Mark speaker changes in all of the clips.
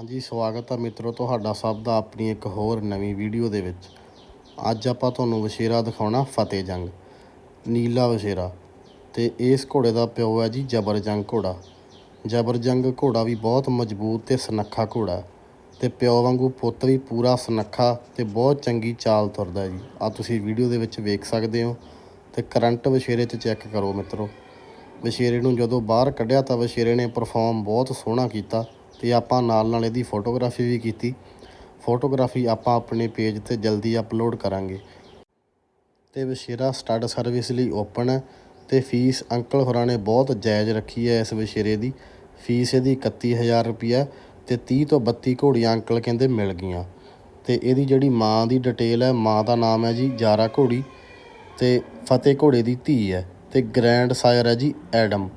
Speaker 1: ਹਾਂਜੀ, ਸਵਾਗਤ ਹੈ ਮਿੱਤਰੋ ਤੁਹਾਡਾ ਸਭ ਦਾ ਆਪਣੀ ਇੱਕ ਹੋਰ ਨਵੀਂ ਵੀਡੀਓ ਦੇ ਵਿੱਚ। ਅੱਜ ਆਪਾਂ ਤੁਹਾਨੂੰ ਵਸ਼ੇਰਾ ਦਿਖਾਉਣਾ ਫਤਿਹ ਜੰਗ, ਨੀਲਾ ਵਸ਼ੇਰਾ ਤੇ ਇਸ ਘੋੜੇ ਦਾ ਪਿਓ ਹੈ ਜੀ ਜਬਰ ਜੰਗ ਘੋੜਾ। ਜਬਰ ਜੰਗ ਘੋੜਾ ਵੀ ਬਹੁਤ ਮਜ਼ਬੂਤ ਤੇ ਸਨੱਖਾ ਘੋੜਾ ਹੈ। ਤੇ ਪਿਓ ਵਾਂਗੂ ਪੁੱਤ ਵੀ ਪੂਰਾ ਸਨੱਖਾ ਤੇ ਬਹੁਤ ਚੰਗੀ ਚਾਲ ਤੁਰਦਾ ਜੀ। ਆ ਤੁਸੀਂ ਵੀਡੀਓ ਦੇ ਵਿੱਚ ਵੇਖ ਸਕਦੇ ਹੋ ਤੇ ਕਰੰਟ ਵਸ਼ੇਰੇ 'ਚ ਚੈੱਕ ਕਰੋ ਮਿੱਤਰੋ। ਵਸ਼ੇਰੇ ਨੂੰ ਜਦੋਂ ਬਾਹਰ ਕੱਢਿਆ ਤਾਂ ਵਸ਼ੇਰੇ ਨੇ ਪਰਫਾਰਮ ਬਹੁਤ ਸੋਹਣਾ ਕੀਤਾ। ਤੇ ਆਪਾਂ ਨਾਲ ਨਾਲ ਇਹਦੀ ਫੋਟੋਗ੍ਰਾਫੀ ਵੀ ਕੀਤੀ। ਫੋਟੋਗ੍ਰਾਫੀ ਆਪਾਂ ਆਪਣੇ ਪੇਜ ਤੇ ਜਲਦੀ ਅਪਲੋਡ ਕਰਾਂਗੇ। ਤੇ ਵਸ਼ੇਰਾ ਸਟੱਡ ਸਰਵਿਸ ਲਈ ਓਪਨ ਹੈ ਤੇ ਫੀਸ ਅੰਕਲ ਹੋਰਾਂ ਨੇ ਬਹੁਤ ਜਾਇਜ਼ ਰੱਖੀ ਹੈ ਇਸ ਵਸ਼ੇਰੇ ਦੀ। ਫੀਸ ਇਹਦੀ 31000 ਰੁਪਿਆ ਤੇ 30 ਤੋਂ 32 ਘੋੜੀਆਂ ਅੰਕਲ ਕਹਿੰਦੇ ਮਿਲ ਗਈਆਂ। ਤੇ ਇਹਦੀ ਜਿਹੜੀ ਮਾਂ ਦੀ ਡਿਟੇਲ ਹੈ, ਮਾਂ ਦਾ ਨਾਮ ਹੈ ਜੀ ਜਾਰਾ ਘੋੜੀ ਤੇ ਫਤਿਹ ਘੋੜੇ ਦੀ ਧੀ ਹੈ ਤੇ ਗ੍ਰੈਂਡ ਸਾਇਰ ਹੈ ਜੀ ਐਡਮ।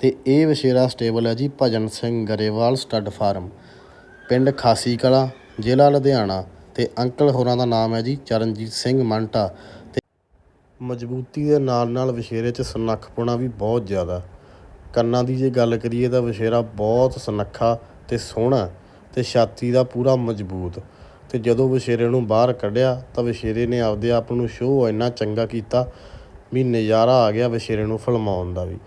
Speaker 1: ਤੇ ਇਹ ਵਸ਼ੇਰਾ ਸਟੇਬਲ ਹੈ ਜੀ ਭਜਨ ਸਿੰਘ ਗਰੇਵਾਲ ਸਟੱਡ ਫਾਰਮ, ਪਿੰਡ ਖਾਸੀ ਕਲਾ, ਜ਼ਿਲ੍ਹਾ ਲੁਧਿਆਣਾ ਤੇ ਅੰਕਲ ਹੋਰਾਂ ਦਾ ਨਾਮ ਹੈ ਜੀ ਚਰਨਜੀਤ ਸਿੰਘ ਮੰਟਾ ਤੇ ਮਜ਼ਬੂਤੀ ਦੇ ਨਾਲ ਨਾਲ ਵਸ਼ੇਰੇ 'ਚ ਸੁਨੱਖਪੁਣਾ ਵੀ ਬਹੁਤ ਜ਼ਿਆਦਾ। ਕੰਨਾਂ ਦੀ ਜੇ ਗੱਲ ਕਰੀਏ ਤਾਂ ਵਸ਼ੇਰਾ ਬਹੁਤ ਸਨੱਖਾ ਤੇ ਸੋਹਣਾ ਤੇ ਛਾਤੀ ਦਾ ਪੂਰਾ ਮਜ਼ਬੂਤ ਤੇ ਜਦੋਂ ਵਸ਼ੇਰੇ ਨੂੰ ਬਾਹਰ ਕੱਢਿਆ ਤਾਂ ਵਸ਼ੇਰੇ ਨੇ ਆਪਦੇ ਆਪ ਨੂੰ ਸ਼ੋਅ ਇੰਨਾ ਚੰਗਾ ਕੀਤਾ, ਵੀ ਨਜ਼ਾਰਾ ਆ ਗਿਆ ਵਸ਼ੇਰੇ ਨੂੰ ਫਲਮਾਉਣ ਦਾ ਵੀ।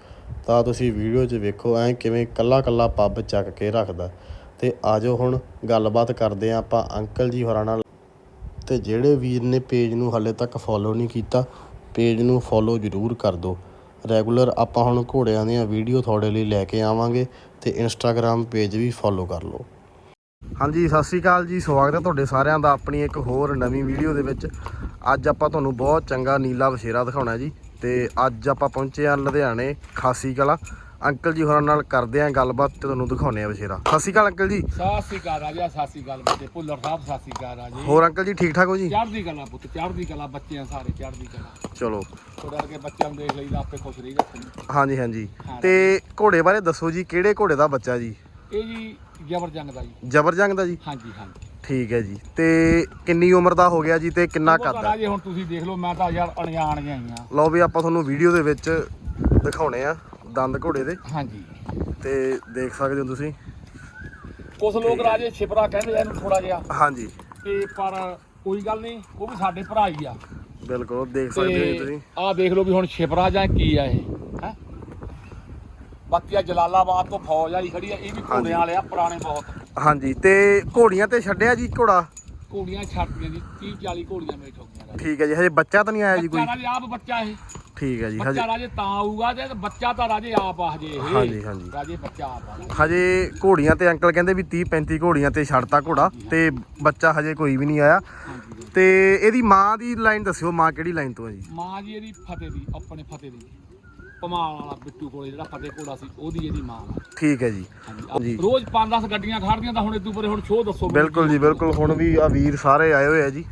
Speaker 1: ਤਾਂ ਤੁਸੀਂ ਵੀਡੀਓ 'ਚ ਵੇਖੋ ਐ ਕਿਵੇਂ ਕੱਲਾ ਕੱਲਾ ਪੱਬ ਚੱਕ ਕੇ ਰੱਖਦਾ। ਤੇ ਆਜੋ ਹੁਣ ਗੱਲਬਾਤ ਕਰਦੇ ਆਂ ਆਪਾਂ ਅੰਕਲ ਜੀ ਹੋਰਾਂ ਨਾਲ। ਤੇ ਜਿਹੜੇ ਵੀਰ ਨੇ ਪੇਜ ਨੂੰ ਹਾਲੇ ਤੱਕ ਫੋਲੋ ਨਹੀਂ ਕੀਤਾ, ਪੇਜ ਨੂੰ ਫੋਲੋ ਜ਼ਰੂਰ ਕਰ ਦਿਓ ਰੈਗੂਲਰ ਆਪਾਂ ਹੁਣ ਘੋੜਿਆਂ ਦੀਆਂ ਵੀਡੀਓ ਤੁਹਾਡੇ ਲਈ ਲੈ ਕੇ ਆਵਾਂਗੇ ਤੇ ਇੰਸਟਾਗ੍ਰam ਪੇਜ ਵੀ ਫੋਲੋ ਕਰ ਲਓ। ਹਾਂਜੀ, ਸਤਿ ਸ਼੍ਰੀ ਅਕਾਲ ਜੀ। ਸਵਾਗਤ ਹੈ ਤੁਹਾਡੇ ਸਾਰਿਆਂ ਦਾ ਆਪਣੀ ਇੱਕ ਹੋਰ ਨਵੀਂ ਵੀਡੀਓ ਦੇ ਵਿੱਚ। ਅੱਜ ਆਪਾਂ ਤੁਹਾਨੂੰ ਬਹੁਤ ਚੰਗਾ ਨੀਲਾ ਵਸ਼ੇਰਾ ਦਿਖਾਉਣਾ ਜੀ ਤੇ ਅੱਜ ਆਪਾਂ ਪਹੁੰਚੇ ਹਾਂ ਲੁਧਿਆਣੇ ਖਾਸੀ ਕਲਾ। ਅੰਕਲ ਜੀ ਹੋਰਾਂ ਨਾਲ ਕਰਦੇ ਆਂ ਗੱਲਬਾਤ ਤੇ ਤੁਹਾਨੂੰ ਦਿਖਾਉਣੇ ਆ ਵਸ਼ੇਰਾ ਸਤਿ ਸ਼੍ਰੀ ਅਕਾਲ ਜੀ।
Speaker 2: ਸਤਿ ਸ੍ਰੀ ਅਕਾਲ ਰਾਜਾ ਸਤਿ ਸ੍ਰੀ ਅਕਾਲ ਬੱਚੇ ਭੁੱਲਰ ਸਾਹਿਬ ਸਤਿ ਸ੍ਰੀ ਅਕਾਲ ਰਾਜੇ।
Speaker 1: ਹੋਰ ਅੰਕਲ ਜੀ ਠੀਕ ਠਾਕ ਹੋ ਜੀ?
Speaker 2: ਚੜ੍ਹਦੀ ਕਲਾ ਪੁੱਤ ਚੜ੍ਹਦੀ ਕਲਾ ਬੱਚਿਆਂ ਸਾਰੇ ਚੜ੍ਹਦੀ ਕਲਾ।
Speaker 1: ਚਲੋ।
Speaker 2: ਥੋੜਾ ਕਰਕੇ ਬੱਚਿਆਂ ਨੂੰ ਦੇਖ ਲਈਦਾ ਆਪੇ ਖੁਸ਼ ਰਹੀ ਰੱਖਣ।
Speaker 1: ਹਾਂਜੀ ਹਾਂਜੀ। ਤੇ ਘੋੜੇ ਬਾਰੇ ਦੱਸੋ ਜੀ ਕਿਹੜੇ ਘੋੜੇ ਦਾ ਬੱਚਾ ਜੀ?
Speaker 2: ਇਹ ਜੀ ਜਬਰ ਜੰਗ ਦਾ ਜੀ।
Speaker 1: ਜਬਰ ਜੰਗ ਦਾ ਜੀ?
Speaker 2: ਹਾਂਜੀ ਹਾਂਜੀ।
Speaker 1: ਠੀਕ ਹੈ ਜੀ। ਤੇ ਕਿੰਨੀ ਉਮਰ ਦਾ ਹੋ ਗਿਆ ਜੀ ਤੇ ਕਿੰਨਾ ਕੱਦ ਹੈ?
Speaker 2: ਰਾਜੇ ਹੁਣ ਤੁਸੀਂ ਦੇਖ ਲਓ ਮੈਂ ਤਾਂ ਯਾਰ ਅਣਜਾਣ ਜਿਹਾ ਹੀ ਆ
Speaker 1: ਲਓ ਵੀ ਆਪਾਂ ਤੁਹਾਨੂੰ ਵੀਡੀਓ ਦੇ ਵਿੱਚ ਦਿਖਾਉਣੇ ਆ ਦੰਦ ਘੋੜੇ ਦੇ।
Speaker 2: ਹਾਂਜੀ।
Speaker 1: ਤੇ ਦੇਖ ਸਕਦੇ ਹੋ ਤੁਸੀਂ।
Speaker 2: ਕੁਝ ਲੋਕ ਰਾਜੇ ਛਿਪਰਾ ਕਹਿੰਦੇ ਆ ਇਹਨੂੰ ਥੋੜਾ ਜਿਹਾ।
Speaker 1: ਹਾਂਜੀ।
Speaker 2: ਤੇ ਪਰ ਕੋਈ ਗੱਲ ਨਹੀਂ ਉਹ ਵੀ ਸਾਡੇ ਭਰਾ ਹੀ ਆ।
Speaker 1: ਬਿਲਕੁਲ ਦੇਖ ਸਕਦੇ ਹੋ ਜੀ ਤੁਸੀਂ।
Speaker 2: ਆਹ ਦੇਖ ਲਓ ਵੀ ਹੁਣ ਛਿਪਰਾ ਜਾਂ ਕੀ ਆ ਇਹ ਹੈ? ਬਾਕੀ ਆ ਜਲਾਲਾਬਾਦ ਤੋਂ ਫੌਜ ਆਈ ਖੜੀ ਆ ਇਹ ਵੀ ਘੋੜਿਆਂ ਵਾਲੇ ਆ ਪੁਰਾਣੇ ਬਹੁਤ।
Speaker 1: ਹਾਂਜੀ ਤੇ ਘੋੜੀਆਂ ਤੇ ਛੱਡਿਆ ਜੀ ਘੋੜਾ?
Speaker 2: ਘੋੜੀਆਂ ਛੱਡਦੀਆਂ ਜੀ 30 40 ਘੋੜੀਆਂ ਮੇਰੇ ਠੋਕੀਆਂ
Speaker 1: ਠੀਕ ਹੈ ਜੀ ਹਜੇ ਬੱਚਾ ਤਾਂ ਨਹੀਂ ਆਇਆ ਜੀ
Speaker 2: ਬੱਚਾ
Speaker 1: ਕੋਈ
Speaker 2: ਰਾਜੇ ਆਪ ਬੱਚਾ ਇਹ।
Speaker 1: ਠੀਕ ਹੈ ਜੀ ਹਜੇ
Speaker 2: ਬੱਚਾ ਰਾਜੇ ਤਾਂ ਆਊਗਾ ਤੇ ਬੱਚਾ ਤਾਂ ਰਾਜੇ ਆਪ ਆ ਹਜੇ ਇਹ।
Speaker 1: ਹਾਂਜੀ, ਹਾਂਜੀ।
Speaker 2: ਰਾਜੇ ਬੱਚਾ ਆਪ ਆ।
Speaker 1: ਹਜੇ ਘੋੜੀਆਂ ਤੇ ਅੰਕਲ ਕਹਿੰਦੇ ਵੀ 30 35 ਘੋੜੀਆਂ ਤੇ ਛੱਡਤਾ ਘੋੜਾ ਤੇ ਬੱਚਾ ਹਜੇ ਕੋਈ ਵੀ ਨਹੀਂ ਆਇਆ। ਤੇ ਇਹਦੀ ਮਾਂ ਦੀ ਲਾਈਨ ਦੱਸਿਓ ਮਾਂ ਕਿਹੜੀ ਲਾਈਨ ਤੋਂ ਹੈ ਜੀ?
Speaker 2: ਮਾਂ ਜੀ ਇਹਦੀ ਫਤਿਹ ਦੀ ਆਪਣੇ ਫਤਿਹ ਦੀ। ਪਮਾਲ ਵਾਲਾ ਬਿੱਟੂ ਕੋਲੇ ਜਿਹੜਾ ਫਤਿਹ ਕੋਲਾ ਸੀ ਉਹਦੀ ਇਹਦੀ ਮਾਂ ਆ।
Speaker 1: ਠੀਕ ਹੈ ਜੀ
Speaker 2: ਹਾਂਜੀ
Speaker 1: ਜੀ।
Speaker 2: ਰੋਜ਼ 5-10 ਗੱਡੀਆਂ ਖੜਦੀਆਂ ਤਾਂ ਹੁਣ ਇਦੋਂ ਪਰੇ ਹੁਣ ਸ਼ੋਅ ਦੱਸੋ
Speaker 1: ਬਿਲਕੁਲ ਜੀ ਬਿਲਕੁਲ ਹੁਣ ਵੀ ਆ ਵੀਰ ਸਾਰੇ ਆਏ ਹੋਏ ਆ ਜੀ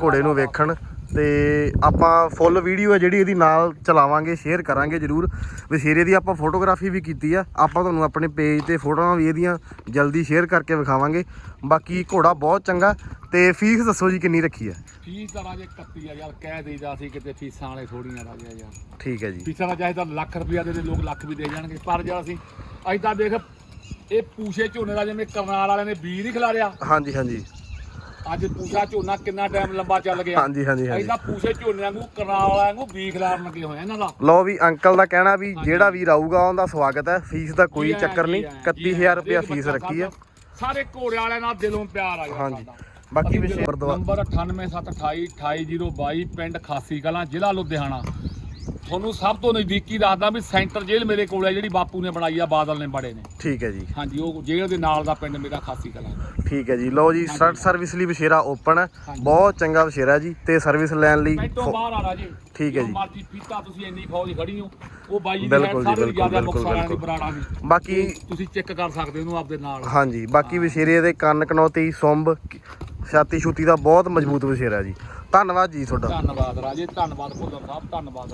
Speaker 1: ਘੋੜੇ ਨੂੰ ਵੇਖਣ ਤੇ ਆਪਾਂ ਫੁੱਲ ਵੀਡੀਓ ਹੈ ਜਿਹੜੀ ਇਹਦੀ ਨਾਲ ਚਲਾਵਾਂਗੇ ਸ਼ੇਅਰ ਕਰਾਂਗੇ ਜਰੂਰ। ਵਸ਼ੇਰੇ ਦੀ ਆਪਾਂ ਫੋਟੋਗ੍ਰਾਫੀ ਵੀ ਕੀਤੀ ਆ। ਆਪਾਂ ਤੁਹਾਨੂੰ ਆਪਣੇ ਪੇਜ ਤੇ ਫੋਟੋਆਂ ਵੀ ਇਹਦੀਆਂ ਜਲਦੀ ਸ਼ੇਅਰ ਕਰਕੇ ਵਿਖਾਵਾਂਗੇ। ਬਾਕੀ ਘੋੜਾ ਬਹੁਤ ਚੰਗਾ ਤੇ ਫੀਸ ਦੱਸੋ ਜੀ ਕਿੰਨੀ ਰੱਖੀ ਆ
Speaker 2: ਫੀਸ ਤਾਂ ਰਾਜੇ 31 ਆ ਯਾਰ ਕਹਿ ਦੇਈਦਾ ਸੀ ਕਿਤੇ ਫੀਸਾਂ ਵਾਲੇ ਥੋੜੀਆਂ ਰਾਜੇ ਯਾਰ।
Speaker 1: ਠੀਕ ਹੈ ਜੀ।
Speaker 2: ਫੀਸਾਂ ਦਾ ਚਾਹੇ ਤਾਂ ਲੱਖ ਰੁਪਇਆ ਦੇ ਦੇ ਲੋਕ ਲੱਖ ਵੀ ਦੇ ਜਾਣਗੇ। ਪਰ ਜਦ ਅਸੀਂ ਅੱਜ ਤਾਂ ਦੇਖ ਇਹ ਪੂਛੇ ਝੋਨੇ ਦਾ ਜਿਵੇਂ ਕਰਨਾਲ ਵਾਲਿਆਂ ਨੇ ਬੀਜ ਨਹੀਂ ਖਿਲਾਰਿਆ।
Speaker 1: ਹਾਂਜੀ ਹਾਂਜੀ।
Speaker 2: ਅੱਜ ਪੂਛਾ ਝੋਨਾ ਕਿੰਨਾ ਟਾਈਮ ਲੰਬਾ ਚੱਲ ਗਿਆ?
Speaker 1: ਹਾਂਜੀ ਹਾਂਜੀ ਹਾਂਜੀ।
Speaker 2: ਐਦਾਂ ਪੂਛੇ ਝੋਨੇ ਵਾਂਗੂ ਵਾਲਿਆਂ ਵਾਂਗੂ ਬੀਜ ਖਿਲਾਰਨ ਲੱਗੇ ਹੋਏ ਇਹਨਾਂ ਦਾ।
Speaker 1: ਲਓ ਵੀ ਅੰਕਲ ਦਾ ਕਹਿਣਾ ਵੀ ਜਿਹੜਾ ਵੀਰ ਆਊਗਾ ਉਹਦਾ ਸਵਾਗਤ ਹੈ। ਫੀਸ ਦਾ ਕੋਈ ਚੱਕਰ ਨਹੀਂ।
Speaker 2: ਜੀ ਆਇਆਂ, ਜੀ
Speaker 1: 31000
Speaker 2: ਆਇਆਂ।
Speaker 1: ਰੁਪਇਆ
Speaker 2: ਹਰੇਕ
Speaker 1: ਫੀਸ ਰੱਖੀ ਆ
Speaker 2: ਸਾਰੇ ਘੋੜੇ ਵਾਲਿਆਂ ਨਾਲ ਦਿਲੋਂ ਪਿਆਰ ਆ ਗਿਆ
Speaker 1: ਹਾਂਜੀ। ਬਾਕੀ ਵਿਸ਼ੇ
Speaker 2: ਨੰਬਰ 9872 28022 ਪਿੰਡ ਖਾਸੀ ਕਲਾਂ ਜ਼ਿਲ੍ਹਾ ਲੁਧਿਆਣਾ। ਤੁਹਾਨੂੰ ਸਭ ਤੋਂ ਨਜ਼ਦੀਕੀ ਦੱਸਦਾ ਵੀ ਸੈਂਟਰ ਜੇਲ੍ਹ ਮੇਰੇ ਕੋਲ ਹੈ ਜਿਹੜੀ ਬਾਪੂ ਨੇ ਬਣਾਈ ਆ ਬਾਦਲ ਨੇ ਬੜੇ ਨੇ।
Speaker 1: ਠੀਕ ਹੈ ਜੀ।
Speaker 2: ਹਾਂਜੀ ਉਹ ਜੇਲ੍ਹ ਦੇ ਨਾਲ ਦਾ ਪਿੰਡ ਮੇਰਾ ਖਾਸੀ ਕਲਾਂ
Speaker 1: ਠੀਕ ਹੈ ਜੀ। ਲਓ ਜੀ ਸਰਵਿਸ ਲਈ ਵਿਸ਼ੇਰਾ ਓਪਨ ਹੈ। ਬਹੁਤ ਚੰਗਾ ਵਿਸ਼ੇਰਾ ਜੀ ਤੇ ਸਰਵਿਸ ਲੈਣ ਲਈ
Speaker 2: ਬਾਹਰ
Speaker 1: ਠੀਕ ਹੈ ਜੀ।
Speaker 2: ਮਰਜ਼ੀ ਪੀਤਾ ਤੁਸੀਂ ਇੰਨੀ ਫੌਜ ਖੜੀ ਹੋ। ਉਹ ਬਾਈ ਜੀ
Speaker 1: ਬਿਲਕੁਲ ਜੀ,
Speaker 2: ਸਾਰੇ
Speaker 1: ਬਿਲਕੁਲ,
Speaker 2: ਜ਼ਿਆਦਾ
Speaker 1: ਬਿਲਕੁਲ,
Speaker 2: ਮੁਕਸਾਰਾਂ ਦੀ
Speaker 1: ਬਿਲਕੁਲ।
Speaker 2: ਬਰਾੜਾ ਦੀ
Speaker 1: ਬਾਕੀ
Speaker 2: ਤੁਸੀਂ ਚੈੱਕ ਕਰ ਸਕਦੇ ਹੋ ਆਪਦੇ ਨਾਲ।
Speaker 1: ਹਾਂਜੀ ਬਾਕੀ ਵਿਸ਼ੇਰੇ ਦੇ ਕੰਨ ਕਨੌਤੀ ਸੁੰਬ ਛਾਤੀ ਛੂਤੀ ਦਾ ਬਹੁਤ ਮਜ਼ਬੂਤ ਵਿਸ਼ੇਰਾ ਜੀ। ਧੰਨਵਾਦ ਜੀ ਤੁਹਾਡਾ।
Speaker 2: ਧੰਨਵਾਦ ਰਾਜੇ ਧੰਨਵਾਦ ਭੁੱਲਰ ਸਾਹਿਬ ਧੰਨਵਾਦ